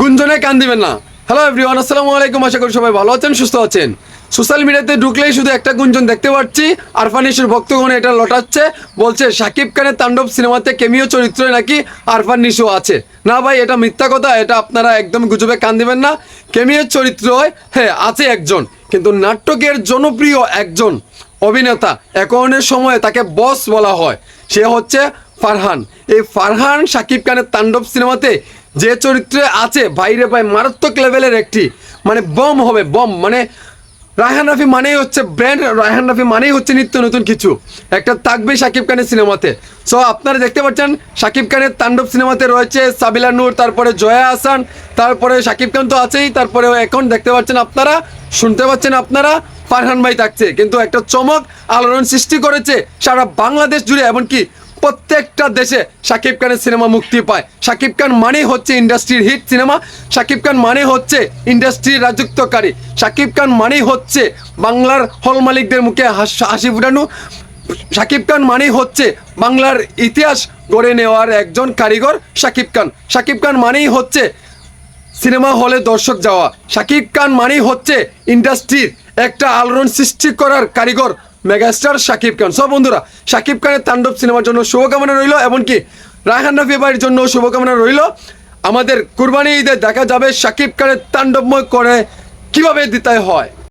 গুঞ্জনে কান দিবেন না। হ্যালো এভরিওয়ান আসসালামু আলাইকুম, আশা করি সবাই ভালো আছেন, সুস্থ আছেন। সোশ্যাল মিডিয়াতে ঢুকলেই শুধু একটা গুঞ্জন দেখতে পাচ্ছি, আরফান নিশুর ভক্তগণ এটা লটাচ্ছে, বলছে, শাকিব খানের তাণ্ডব সিনেমাতে কেমিও চরিত্রে নাকি আরফান আছে? না ভাই, এটা মিথ্যা কথা, এটা আপনারা একদম গুজবে কান দিবেন না। কেমিও চরিত্র হ্যাঁ আছে একজন, কিন্তু নাটকের জনপ্রিয় একজন অভিনেতা। একনের সময় তাকে বস বলা হয়। সে হচ্ছে ফারহান। এই ফারহান শাকিব খানের তাণ্ডব সিনেমাতে যে চরিত্রে আছে, বাইরে ভাই মারাত্মক লেভেলের একটি মানে বম হবে বম মানে রায়হান রাফি মানেই হচ্ছে ব্র্যান্ড রায়হান রাফি মানেই হচ্ছে নিত্য নতুন কিছু। একটা থাকবে শাকিব খানের সিনেমাতে। সো আপনারা দেখতে পাচ্ছেন শাকিব খানের তাণ্ডব সিনেমাতে রয়েছে সাবিলা নূর, তারপরে জয়া আসান তারপরে শাকিব খান তো আছেই তারপরে এখন দেখতে পাচ্ছেন আপনারা, শুনতে পাচ্ছেন আপনারা ফারহান ভাই থাকছে, কিন্তু একটা চমক আলোড়ন সৃষ্টি করেছে সারা বাংলাদেশ জুড়ে, এমনকি প্রত্যেকটা দেশে শাকিব খানের সিনেমা মুক্তি পায়। শাকিব খান মানেই হচ্ছে ইন্ডাস্ট্রির হিট সিনেমা, শাকিব খান মানে হচ্ছে ইন্ডাস্ট্রির রাজত্বকারী। শাকিব খান মানেই হচ্ছে বাংলার হল মালিকদের মুখে হাস- হাসি ফুটানো। শাকিব খান মানেই হচ্ছে বাংলার ইতিহাস গড়ে নেওয়ার একজন কারিগর শাকিব খান। শাকিব খান মানেই হচ্ছে সিনেমা হলে দর্শক যাওয়া। শাকিব খান মানেই হচ্ছে ইন্ডাস্ট্রির একটা আলোড়ন সৃষ্টি করার কারিগর মেগাস্টার শাকিব খান। সব বন্ধুরা, শাকিব খানের তাণ্ডব সিনেমার জন্য শুভকামনা রইল, এমনকি রায়হান রফি ভাইয়ের জন্য শুভকামনা রইল। আমাদের কুরবানি ঈদে দেখা যাবে শাকিব খানের তাণ্ডবময় করে কীভাবে দিতে হয়।